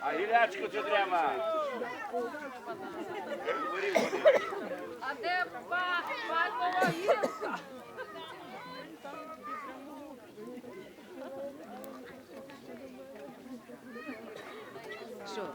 А гілячку це треба. А де пальмова гілка? Що?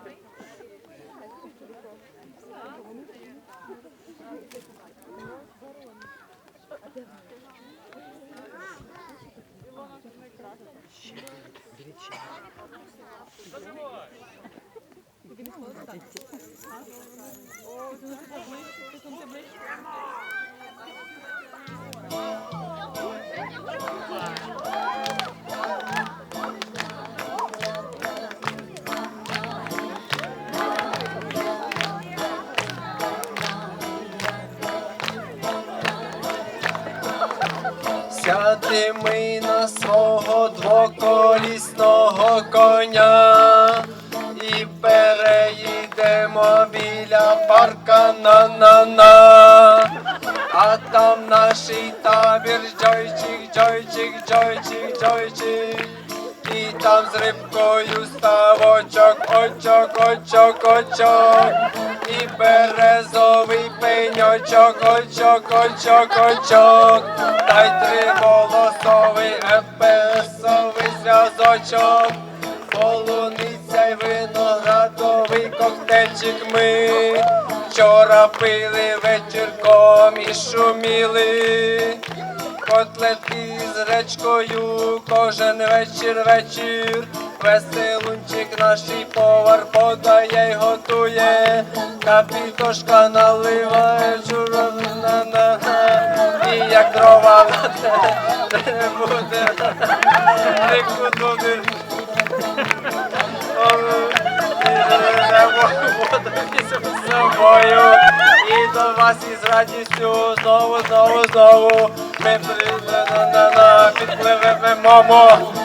Він Сяти ми на свого двоколісного коня і переїдемо біля парка на на на, а там наш табір джойчик, джойчик, джойчик, джойчик, і там з рибкою ставочок, очок, очок, очок, і березовий. Синьочок, очок, очок, очок, дай три волосовий епесовий зв'язочок, полуниця й виноградовий коктейльчик ми. Вчора пили вечірком і шуміли, котлети з речкою, кожен вечір вечір веселунчик нашій повар подає й готує, та підошка наливає чуровна на і як дрова не буде, нікуди. Собою. І до вас із радістю знову, знову, знову ми підпливемо.